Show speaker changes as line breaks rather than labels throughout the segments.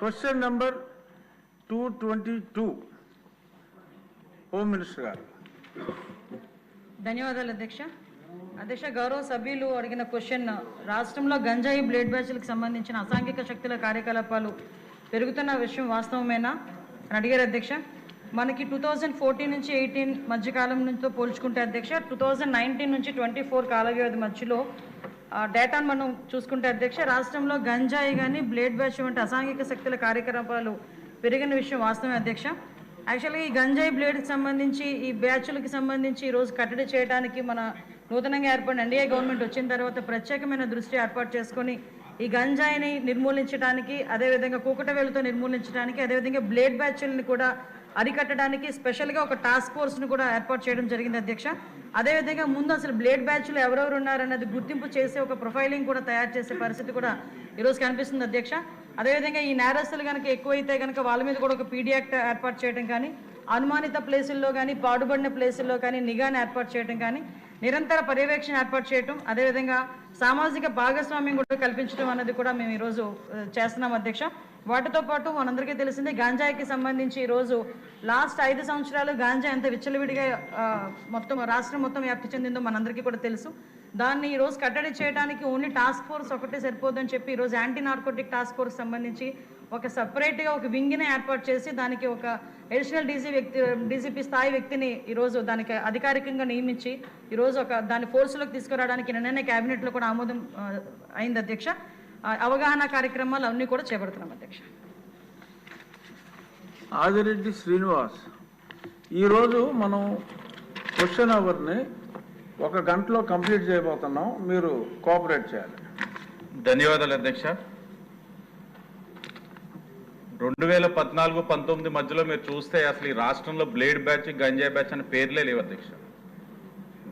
Question number two twenty two home minister గారు.
ధన్యవాదాలు అధ్యక్ష. అధ్యక్ష గౌరవ సభ్యులు అడిగిన క్వశ్చన్ రాష్ట్రంలో గంజాయి బ్లేడ్ బ్యాచ్లకు సంబంధించిన అసాంఘిక శక్తుల కార్యకలాపాలు పెరుగుతున్న విషయం వాస్తవమేనా అని అడిగారు అధ్యక్ష. మనకి టూ థౌజండ్ ఫోర్టీన్ నుంచి ఎయిటీన్ మధ్యకాలం నుంచితో పోల్చుకుంటే అధ్యక్ష టూ థౌజండ్ నైన్టీన్ నుంచి ట్వంటీ ఫోర్ కాల వ్యవధి మధ్యలో డేటాను మనం చూసుకుంటే అధ్యక్ష రాష్ట్రంలో గంజాయి కానీ బ్లేడ్ బ్యాచ్ వంటి అసాంఘిక శక్తుల కార్యకలాపాలు పెరిగిన విషయం వాస్తవమే అధ్యక్ష. యాక్చువల్గా ఈ గంజాయి బ్లేడ్కి సంబంధించి ఈ బ్యాచ్లకి సంబంధించి ఈ రోజు కట్టడి చేయడానికి మన నూతనంగా ఏర్పడిన ఎన్డీఏ గవర్నమెంట్ వచ్చిన తర్వాత ప్రత్యేకమైన దృష్టి ఏర్పాటు చేసుకొని ఈ గంజాయిని నిర్మూలించడానికి అదేవిధంగా కూకట వేలుతో నిర్మూలించడానికి అదేవిధంగా బ్లేడ్ బ్యాచ్లని కూడా అరికట్టడానికి స్పెషల్గా ఒక టాస్క్ ఫోర్స్ను కూడా ఏర్పాటు చేయడం జరిగింది అధ్యక్ష. అదేవిధంగా ముందు అసలు బ్లేడ్ బ్యాచ్లు ఎవరెవరు ఉన్నారన్నది గుర్తింపు చేసే ఒక ప్రొఫైలింగ్ కూడా తయారు చేసే పరిస్థితి కూడా ఈరోజు కనిపిస్తుంది అధ్యక్ష. అదేవిధంగా ఈ నేరస్తులు కనుక ఎక్కువైతే కనుక వాళ్ళ మీద కూడా ఒక పీడీ యాక్ట్ ఏర్పాటు చేయడం కానీ అనుమానిత ప్లేసుల్లో కానీ పాడుబడిన ప్లేసుల్లో కానీ నిఘాను ఏర్పాటు చేయడం కానీ నిరంతర పర్యవేక్షణ ఏర్పాటు చేయటం అదేవిధంగా సామాజిక భాగస్వామ్యం కూడా కల్పించడం అన్నది కూడా మేము ఈరోజు చేస్తున్నాం అధ్యక్ష. వాటితో పాటు మనందరికీ తెలిసిందే గాంజాయికి సంబంధించి ఈరోజు లాస్ట్ ఐదు సంవత్సరాలు గాంజా ఎంత విచ్చలవిడిగా మొత్తం రాష్ట్రం మొత్తం వ్యాప్తి చెందిందో మనందరికీ కూడా తెలుసు. దాన్ని ఈరోజు కట్టడి చేయడానికి ఓన్లీ టాస్క్ ఫోర్స్ ఒకటే సరిపోదని చెప్పి ఈరోజు యాంటీ నార్కోటిక్ టాస్క్ ఫోర్స్ సంబంధించి ఒక సపరేట్గా ఒక వింగిని ఏర్పాటు చేసి దానికి ఒక అడిషనల్ డీజీ వ్యక్తి డీజీపీ స్థాయి వ్యక్తిని ఈరోజు దానికి అధికారికంగా నియమించి ఈరోజు ఒక దాని ఫోర్స్లోకి తీసుకురావడానికి నిన్ననే క్యాబినెట్లో కూడా ఆమోదం అయింది అధ్యక్ష. అవగాహన కార్యక్రమాలు అన్నీ కూడా చేపడుతున్నాం అధ్యక్ష.
ఆదిరెడ్డి శ్రీనివాస్ ఈరోజు మనం క్వశ్చన్ అవర్ని ఒక గంటలో కంప్లీట్ చేయబోతున్నాం. మీరు కోఆపరేట్ చేయాలి.
ధన్యవాదాలు అధ్యక్ష. రెండు వేల పద్నాలుగు పంతొమ్మిది మధ్యలో మీరు చూస్తే అసలు ఈ రాష్ట్రంలో బ్లేడ్ బ్యాచ్ గంజాయి బ్యాచ్ అనే పేర్లే లేవు అధ్యక్ష.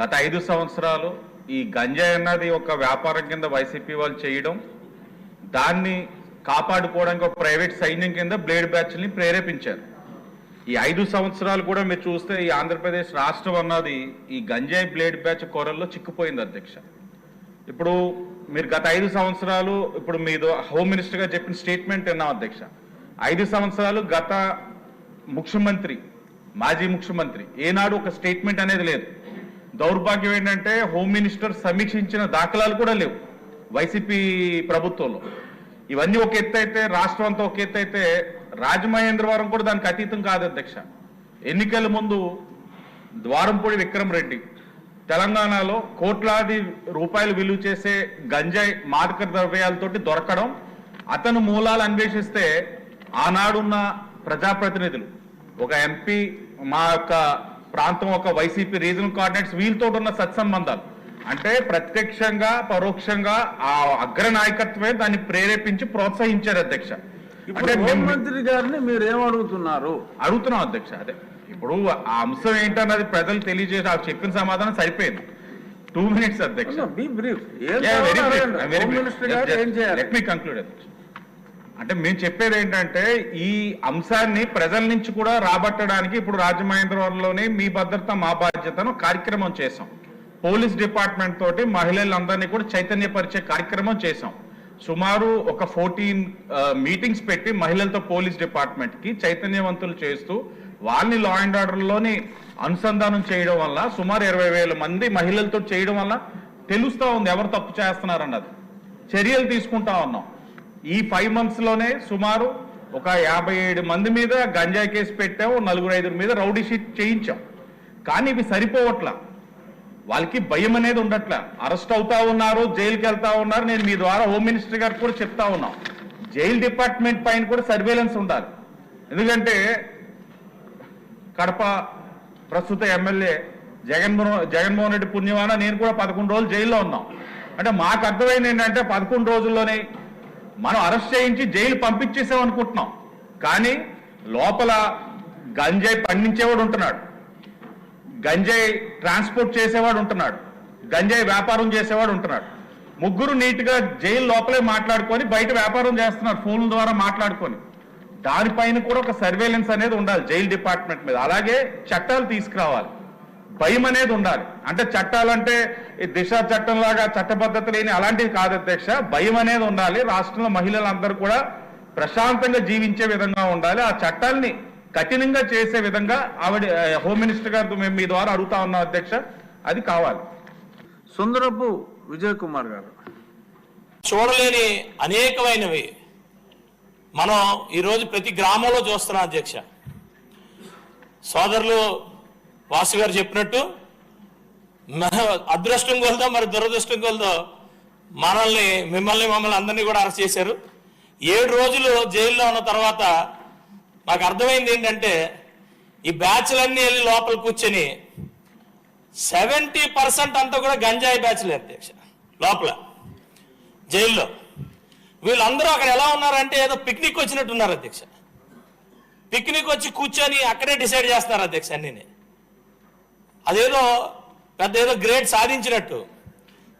గత ఐదు సంవత్సరాలు ఈ గంజాయి అన్నది ఒక వ్యాపారం కింద వైసీపీ వాళ్ళు చేయడం దాన్ని కాపాడుకోవడానికి ఒక ప్రైవేట్ సైన్యం కింద బ్లేడ్ బ్యాచ్ని ప్రేరేపించారు. ఈ ఐదు సంవత్సరాలు కూడా మీరు చూస్తే ఈ ఆంధ్రప్రదేశ్ రాష్ట్రం అన్నది ఈ గంజాయి బ్లేడ్ బ్యాచ్ కొరల్లో చిక్కుపోయింది అధ్యక్ష. ఇప్పుడు మీరు గత ఐదు సంవత్సరాలు ఇప్పుడు మీరు హోమ్ మినిస్టర్గా చెప్పిన స్టేట్మెంట్ విన్నాం అధ్యక్ష. ఐదు సంవత్సరాలు గత ముఖ్యమంత్రి మాజీ ముఖ్యమంత్రి ఏనాడు ఒక స్టేట్మెంట్ అనేది లేదు. దౌర్భాగ్యం ఏంటంటే హోమ్ మినిస్టర్ సమీక్షించిన దాఖలాలు కూడా లేవు. వైసీపీ ప్రభుత్వంలో. ఇవన్నీ ఒక ఎత్తు అయితే రాష్ట్రం అంతా ఒక ఎత్తు అయితే రాజమహేంద్రవరం కూడా దానికి అతీతం కాదు అధ్యక్ష. ఎన్నికల ముందు ద్వారంపూడి విక్రమ్ రెడ్డి తెలంగాణలో కోట్లాది రూపాయలు విలువ చేసే గంజాయి మాదక ద్రవ్యాలతోటి దొరకడం అతను మూలాలు అన్వేషిస్తే ఆనాడున్న ప్రజాప్రతినిధులు ఒక ఎంపీ మా యొక్క ప్రాంతం ఒక వైసీపీ రీజనల్ కోఆర్డినేట్స్ వీళ్ళతో ఉన్న సత్సంబంధాలు అంటే ప్రత్యక్షంగా పరోక్షంగా ఆ అగ్ర నాయకత్వమే దాన్ని ప్రేరేపించి ప్రోత్సహించారు అధ్యక్ష. అంటే
హోంమంత్రి గారిని మీరు ఏమడుగుతున్నారు
అడుగుతున్నాం అధ్యక్ష అదే. ఇప్పుడు ఆ అంశం ఏంటన్నది ప్రజలు తెలియజేసి ఆ చెప్పిన సమాధానం సరిపోయింది. టూ మినిట్స్ అధ్యక్ష. కంక్లూడ్ అధ్యక్ష. అంటే మేము చెప్పేది ఏంటంటే ఈ అంశాన్ని ప్రజల నుంచి కూడా రాబట్టడానికి ఇప్పుడు రాజమహేంద్రవరంలోనే మీ భద్రత మా బాధ్యతను కార్యక్రమం చేసాం పోలీస్ డిపార్ట్మెంట్ తోటి మహిళలందరినీ కూడా చైతన్యపరిచే కార్యక్రమం చేశాం. సుమారు ఒక ఫోర్టీన్ మీటింగ్స్ పెట్టి మహిళలతో పోలీస్ డిపార్ట్మెంట్కి చైతన్యవంతులు చేస్తూ వాళ్ళని లా అండ్ ఆర్డర్లోని అనుసంధానం చేయడం వల్ల సుమారు ఇరవై వేల మంది మహిళలతో చేయడం వల్ల తెలుస్తూ ఉంది ఎవరు తప్పు చేస్తున్నారన్నది. చర్యలు తీసుకుంటా ఉన్నాం. ఈ ఫైవ్ మంత్స్లోనే సుమారు ఒక యాభై ఏడు మంది మీద గంజాయి కేసు పెట్టాము నలుగురు ఐదుగురు మీద రౌడీ షీట్ చేయించాం. కానీ ఇవి సరిపోవట్లా. వాళ్ళకి భయం అనేది ఉండట్లా. అరెస్ట్ అవుతా ఉన్నారు జైలుకి వెళ్తా ఉన్నారు. నేను మీ ద్వారా హోమ్ మినిస్టర్ గారికి కూడా చెప్తా ఉన్నాం. జైలు డిపార్ట్మెంట్ పైన కూడా సర్వేలెన్స్ ఉండాలి. ఎందుకంటే కడప ప్రస్తుత ఎమ్మెల్యే జగన్మోహన్ జగన్మోహన్ రెడ్డి పుణ్యమాన నేను కూడా పదకొండు రోజులు జైల్లో ఉన్నాం. అంటే మాకు అర్థమైంది ఏంటంటే పదకొండు రోజుల్లోనే మనం అరెస్ట్ చేయించి జైలు పంపించేసాం అనుకుంటున్నాం. కానీ లోపల గంజాయి పండించేవాడు ఉంటున్నాడు. గంజాయి ట్రాన్స్పోర్ట్ చేసేవాడు ఉంటున్నాడు. గంజాయి వ్యాపారం చేసేవాడు ఉంటున్నాడు. ముగ్గురు నీట్గా జైలు లోపలే మాట్లాడుకొని బయట వ్యాపారం చేస్తున్నారు ఫోన్ల ద్వారా మాట్లాడుకొని. దానిపైన కూడా ఒక సర్వేలెన్స్ అనేది ఉండాలి జైలు డిపార్ట్మెంట్ మీద. అలాగే చట్టాలు తీసుకురావాలి. భయం అనేది ఉండాలి. అంటే చట్టాలంటే ఈ దిశ చట్టం లాగా చట్టబద్ధత లేని అలాంటివి కాదు అధ్యక్ష. భయం అనేది ఉండాలి. రాష్ట్రంలో మహిళలందరూ కూడా ప్రశాంతంగా జీవించే విధంగా ఉండాలి. ఆ చట్టాల్ని కఠినంగా చేసే విధంగా ఆవిడ ఆ, హోమ్ మినిస్టర్ గారు మేము మీ ద్వారా అడుగుతా ఉన్నాం అధ్యక్ష అది కావాలి.
సుందరపు విజయ్ కుమార్ గారు.
చూడలేని అనేకమైనవి మనం ఈరోజు ప్రతి గ్రామంలో చూస్తున్నాం అధ్యక్ష. సోదరులు వాసు గారు చెప్పినట్టు మన అదృష్టం కొలదో మరి దురదృష్టం కొలదో మనల్ని మిమ్మల్ని మమ్మల్ని అందరినీ కూడా అరెస్ట్ చేశారు. ఏడు రోజులు జైల్లో ఉన్న తర్వాత మాకు అర్థమైంది ఏంటంటే ఈ బ్యాచ్లన్నీ వెళ్ళి లోపల కూర్చొని సెవెంటీ పర్సెంట్ అంతా కూడా గంజాయి బ్యాచ్లే అధ్యక్ష లోపల జైల్లో. వీళ్ళందరూ అక్కడ ఎలా ఉన్నారంటే ఏదో పిక్నిక్ వచ్చినట్టున్నారు అధ్యక్ష. పిక్నిక్ వచ్చి కూర్చొని అక్కడే డిసైడ్ చేస్తున్నారు అధ్యక్ష అన్నీ అదేదో పెద్ద ఏదో గ్రేడ్ సాధించినట్టు.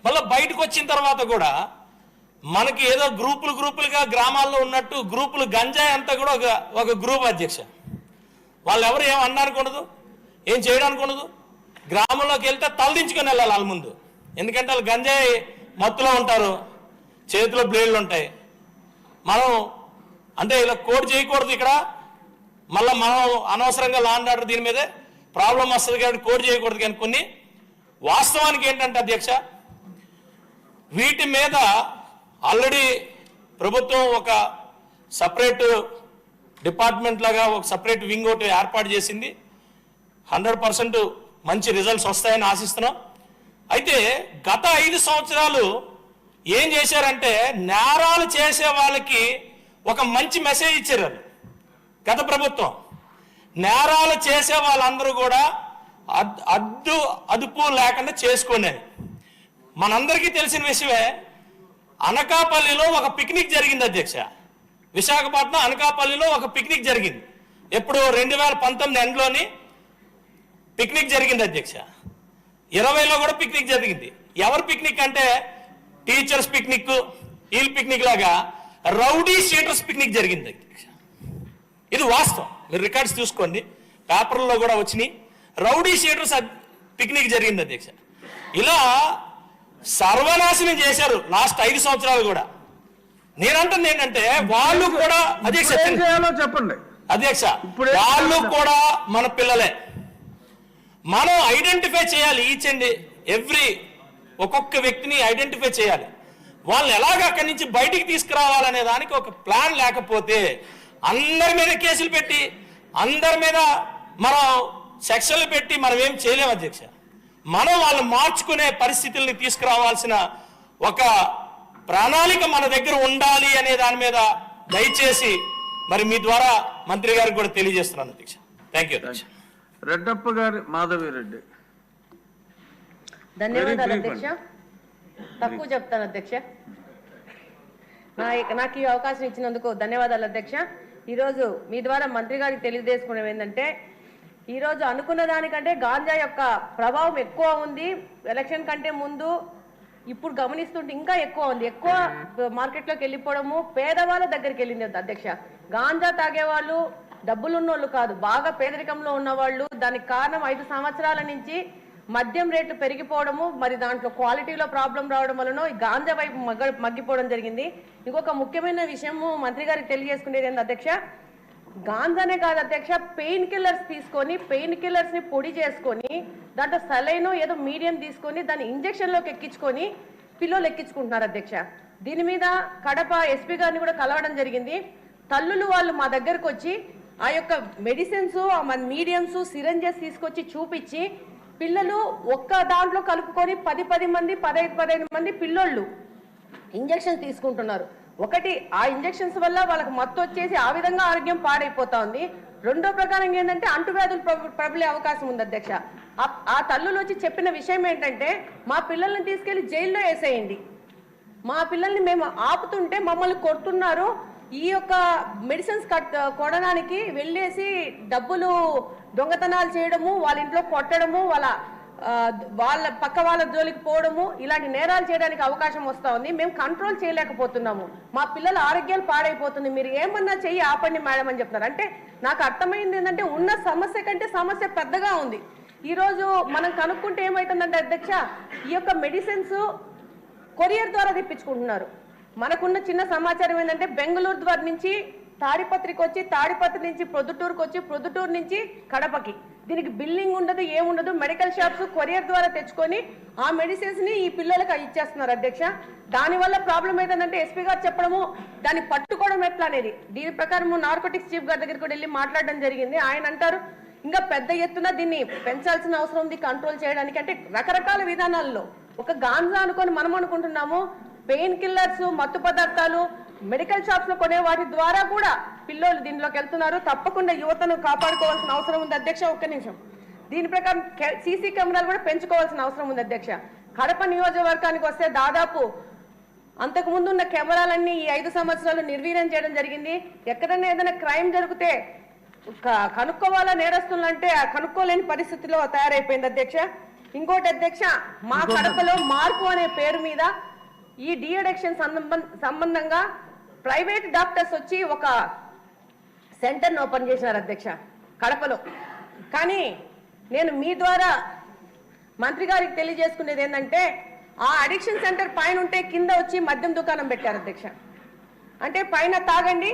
మళ్ళీ బయటకు వచ్చిన తర్వాత కూడా మనకి ఏదో గ్రూపులు గ్రూపులుగా గ్రామాల్లో ఉన్నట్టు గ్రూపులు గంజాయి అంతా కూడా ఒక ఒక గ్రూప్ అధ్యక్ష. వాళ్ళు ఎవరు ఏం అనడానికి ఏం చేయడానికి గ్రామంలోకి వెళ్తే తలదించుకొని వెళ్ళాలి వాళ్ళ ముందు. ఎందుకంటే వాళ్ళు గంజాయి మత్తులో ఉంటారు చేతిలో బ్లేడ్లు ఉంటాయి. మనం అంటే ఇలా కోడ్ చేయకూడదు ఇక్కడ. మళ్ళీ మనం అనవసరంగా లాండ్ ఆర్డర్ దీని మీదే ప్రాబ్లం వస్తుంది కాబట్టి కోడ్ చేయకూడదు కానీ కొన్ని. వాస్తవానికి ఏంటంటే అధ్యక్ష వీటి మీద ఆల్రెడీ ప్రభుత్వం ఒక సపరేట్ డిపార్ట్మెంట్ లాగా ఒక సపరేట్ వింగ్ ఒకటి ఏర్పాటు చేసింది. హండ్రెడ్ పర్సెంట్ మంచి రిజల్ట్స్ వస్తాయని ఆశిస్తున్నాం. అయితే గత ఐదు సంవత్సరాలు ఏం చేశారంటే నేరాలు చేసే వాళ్ళకి ఒక మంచి మెసేజ్ ఇచ్చారు గత ప్రభుత్వం. నేరాలు చేసే వాళ్ళందరూ కూడా అద్- అద్దు అదుపు లేకుండా చేసుకోండి మనందరికీ తెలిసిన విషయమే అనకాపల్లిలో ఒక పిక్నిక్ జరిగింది అధ్యక్ష. విశాఖపట్నం అనకాపల్లిలో ఒక పిక్నిక్ జరిగింది. ఎప్పుడు రెండు వేల పంతొమ్మిది ఎండ్లోని పిక్నిక్ జరిగింది అధ్యక్ష. ఇరవైలో కూడా పిక్నిక్ జరిగింది. ఎవరు పిక్నిక్ అంటే టీచర్స్ పిక్నిక్ ఈల్ పిక్నిక్ లాగా రౌడీ షీటర్స్ పిక్నిక్ జరిగింది అధ్యక్ష. ఇది వాస్తవం. మీరు రికార్డ్స్ చూసుకోండి. పేపర్లో కూడా వచ్చినాయి. రౌడీ షీటర్స్ పిక్నిక్ జరిగింది అధ్యక్ష. ఇలా సర్వనాశనం చేశారు లాస్ట్ ఐదు సంవత్సరాలు కూడా. నేనంటుంది ఏంటంటే వాళ్ళు కూడా అధ్యక్ష
చెప్పండి.
అధ్యక్ష వాళ్ళు. కూడా మన పిల్లలే. మనం ఐడెంటిఫై చేయాలి ఈచ్ అండ్ ఎవ్రీ ఒక్కొక్క వ్యక్తిని ఐడెంటిఫై చేయాలి. వాళ్ళని ఎలాగ అక్కడి నుంచి బయటికి తీసుకురావాలనే దానికి ఒక ప్లాన్ లేకపోతే అందరి మీద కేసులు పెట్టి అందరి మీద మనం సెక్షన్లు పెట్టి మనం ఏం చేయలేము అధ్యక్ష. మనం వాళ్ళు మార్చుకునే పరిస్థితుల్ని తీసుకురావాల్సిన ఒక ప్రణాళిక మన దగ్గర ఉండాలి అనే దాని మీద దయచేసి మరి మీ ద్వారా మంత్రి గారికి కూడా తెలియజేస్తున్నాను అధ్యక్ష థ్యాంక్ యూ
రెడ్డప్ప గారి మాధవిరెడ్డి.
ధన్యవాదాలు
Very brief
అధ్యక్ష. తక్కువ చెప్తాను అధ్యక్ష. నా నాకు ఈ అవకాశం ఇచ్చినందుకు ధన్యవాదాలు అధ్యక్ష. ఈరోజు మీ ద్వారా మంత్రి గారికి తెలియజేసుకునేది ఏంటంటే ఈరోజు అనుకున్న దానికంటే గాంజా యొక్క ప్రభావం ఎక్కువ ఉంది. ఎలక్షన్ కంటే ముందు ఇప్పుడు గమనిస్తుంటే ఇంకా ఎక్కువ ఉంది. ఎక్కువ మార్కెట్లోకి వెళ్ళిపోవడము పేదవాళ్ళ దగ్గరికి వెళ్ళింది అధ్యక్ష. గాంజా తాగేవాళ్ళు డబ్బులున్నోళ్ళు కాదు బాగా పేదరికంలో ఉన్నవాళ్ళు. దానికి కారణం ఐదు సంవత్సరాల నుంచి మద్యం రేట్లు పెరిగిపోవడము మరి దాంట్లో క్వాలిటీలో ప్రాబ్లం రావడం వలన ఈ గాంజా వైపు మగ్గ మగ్గిపోవడం జరిగింది. ఇంకొక ముఖ్యమైన విషయము మంత్రి గారికి తెలియజేసుకునేది ఏంటి అధ్యక్ష? గాంజానే కాదు అధ్యక్ష పెయిన్ కిల్లర్స్ తీసుకొని పెయిన్ కిల్లర్స్ని పొడి చేసుకొని దాంట్లో సలైనో ఏదో మీడియం తీసుకొని దాన్ని ఇంజెక్షన్లోకి ఎక్కించుకొని పిల్లలు ఎక్కించుకుంటున్నారు అధ్యక్ష. దీని మీద కడప ఎస్పీ గారిని కూడా కలవడం జరిగింది. తల్లులు వాళ్ళు మా దగ్గరకు వచ్చి ఆ యొక్క మెడిసిన్స్ మన మీడియంస్ సిరంజెస్ తీసుకొచ్చి చూపించి పిల్లలు ఒక్క దాంట్లో కలుపుకొని పది పది మంది పదహైదు పదహైదు మంది పిల్లోళ్ళు ఇంజెక్షన్ తీసుకుంటున్నారు. ఒకటి ఆ ఇంజెక్షన్స్ వల్ల వాళ్ళకి మత్తు వచ్చేసి ఆ విధంగా ఆరోగ్యం పాడైపోతా ఉంది రెండో ప్రకారం ఏంటంటే అంటువ్యాధులు ప్రబలే అవకాశం ఉంది అధ్యక్ష. ఆ- తల్లులు వచ్చి చెప్పిన విషయం ఏంటంటే మా పిల్లల్ని తీసుకెళ్ళి జైల్లో వేసేయండి. మా పిల్లల్ని మేము ఆపుతుంటే మమ్మల్ని కొడుతున్నారు. ఈ యొక్క మెడిసిన్స్ కట్ కొనడానికి వెళ్ళేసి డబ్బులు దొంగతనాలు చేయడము వాళ్ళ ఇంట్లో కొట్టడము వాళ్ళ వాళ్ళ పక్క వాళ్ళ జోలికి పోవడము ఇలాంటి నేరాలు చేయడానికి అవకాశం వస్తూ ఉంది. మేము కంట్రోల్ చేయలేకపోతున్నాము. మా పిల్లల ఆరోగ్యాలు పాడైపోతుంది. మీరు ఏమన్నా చెయ్యి ఆపండి మేడం అని చెప్తున్నారు. అంటే నాకు అర్థమైంది ఏంటంటే ఉన్న సమస్య కంటే సమస్య పెద్దగా ఉంది. ఈరోజు మనం కనుక్కుంటే ఏమవుతుందంటే అధ్యక్ష ఈ యొక్క మెడిసిన్స్ కొరియర్ ద్వారా తెప్పించుకుంటున్నారు. మనకున్న చిన్న సమాచారం ఏంటంటే బెంగళూరు ద్వారా నుంచి తాడిపత్రికి వచ్చి తాడిపత్రి నుంచి ప్రొద్దుటూరుకు వచ్చి ప్రొద్దుటూరు నుంచి కడపకి. దీనికి బిల్లింగ్ ఉండదు ఏముండదు. మెడికల్ షాప్స్ కొరియర్ ద్వారా తెచ్చుకొని ఆ మెడిసిన్స్ని ఈ పిల్లలకు ఇచ్చేస్తున్నారు అధ్యక్ష. దానివల్ల ప్రాబ్లం ఏంటంటే ఎస్పీ గారు చెప్పడము దాన్ని పట్టుకోవడం ఎట్లా అనేది. దీని ప్రకారం నార్కోటిక్స్ చీఫ్ గారి దగ్గరికి వెళ్ళి మాట్లాడడం జరిగింది. ఆయన అంటారు ఇంకా పెద్ద ఎత్తున దీన్ని పెంచాల్సిన అవసరం ఉంది కంట్రోల్ చేయడానికి. అంటే రకరకాల విధానాల్లో ఒక గాంజా అనుకొని మనం అనుకుంటున్నాము పెయిన్ కిల్లర్స్ మత్తు పదార్థాలు మెడికల్ షాప్స్లో కొనే వాటి ద్వారా కూడా పిల్లలు దీనిలోకి వెళ్తున్నారు. తప్పకుండా యువతను కాపాడుకోవాల్సిన అవసరం ఉంది అధ్యక్ష ఒక్క నిమిషం. దీని ప్రకారం సీసీ కెమెరాలు కూడా పెంచుకోవాల్సిన అవసరం ఉంది అధ్యక్ష. కడప నియోజకవర్గానికి వస్తే దాదాపు అంతకు ముందు ఉన్న కెమెరాలన్నీ ఈ ఐదు సంవత్సరాలు నిర్వీర్యం చేయడం జరిగింది. ఎక్కడైనా ఏదైనా క్రైమ్ జరిగితే కనుక్కోవాలా నేరస్తులు అంటే కనుక్కోలేని పరిస్థితిలో తయారైపోయింది అధ్యక్ష. ఇంకోటి అధ్యక్ష మా కడపలో మార్పు అనే పేరు మీద ఈ డిఅడిక్షన్ సంబంధంగా ప్రైవేట్ డాక్టర్స్ వచ్చి ఒక సెంటర్ను ఓపెన్ చేసినారు అధ్యక్ష కడపలో. కానీ నేను మీ ద్వారా మంత్రి గారికి తెలియజేసుకునేది ఏంటంటే ఆ అడిక్షన్ సెంటర్ పైన ఉంటే కింద వచ్చి మద్యం దుకాణం పెట్టారు అధ్యక్ష. అంటే పైన తాగండి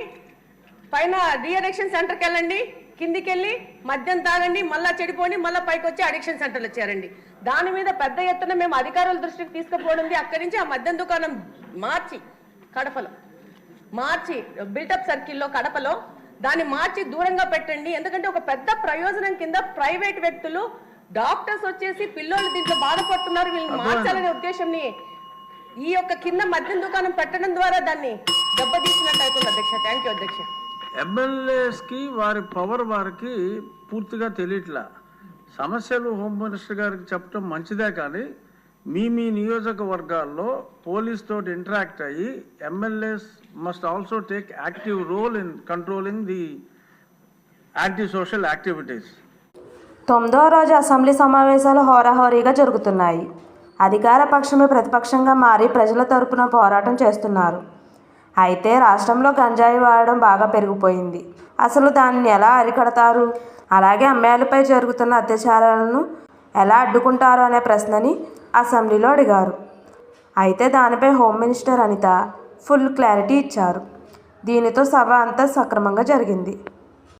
పైన రీఅడిక్షన్ సెంటర్కి వెళ్ళండి కిందికి వెళ్ళి మద్యం తాగండి మళ్ళా చెడిపోండి మళ్ళీ పైకి వచ్చి అడిక్షన్ సెంటర్లు వచ్చారండి. దాని మీద పెద్ద ఎత్తున మేము అధికారుల దృష్టికి తీసుకుపోవడం అక్కడి నుంచి ఆ మద్యం దుకాణం మార్చి కడపలో. మార్చి బిల్టప్ సర్కిల్లో కడపలో. దాన్ని మార్చి దూరంగా పెట్టండి. ఎందుకంటే ఒక పెద్ద ప్రయోజనం కింద ప్రైవేట్ వ్యక్తులు డాక్టర్స్ వచ్చేసి పిల్లోళ్ళు దీంట్లో బాధపడుతున్నారు. వీళ్ళని మార్చాలనే ఉద్దేశంని ఈ యొక్క కింద మద్యం దుకాణం పెట్టడం ద్వారా దాన్ని దెబ్బతీసినట్టు అవుతుంది అధ్యక్ష. థ్యాంక్ యూ అధ్యక్ష.
ఎమ్మెల్యేస్కి వారి పవర్ వారికి పూర్తిగా తెలియట్లా. సమస్యలు హోమ్ మినిస్టర్ గారికి చెప్పడం మంచిదే కానీ మీ మీ నియోజకవర్గాల్లో పోలీస్ తోటి ఇంటరాక్ట్ అయ్యి MLAs must also take active role in controlling the antisocial social activities
తొమ్మిదవ రోజు అసెంబ్లీ సమావేశాలు హోరాహోరీగా జరుగుతున్నాయి. అధికార పక్షమే ప్రతిపక్షంగా మారి ప్రజల తరపున పోరాటం చేస్తున్నారు. అయితే రాష్ట్రంలో గంజాయి వాడడం బాగా పెరిగిపోయింది. అసలు దానిని ఎలా అరికడతారు? అలాగే అమ్మాయిలపై జరుగుతున్న అత్యాచారాలను ఎలా అడ్డుకుంటారు అనే ప్రశ్నని అసెంబ్లీలో అడిగారు. అయితే దానిపై home minister Anitha full clarity ఇచ్చారు. దీనితో సభ అంతా సక్రమంగా జరిగింది.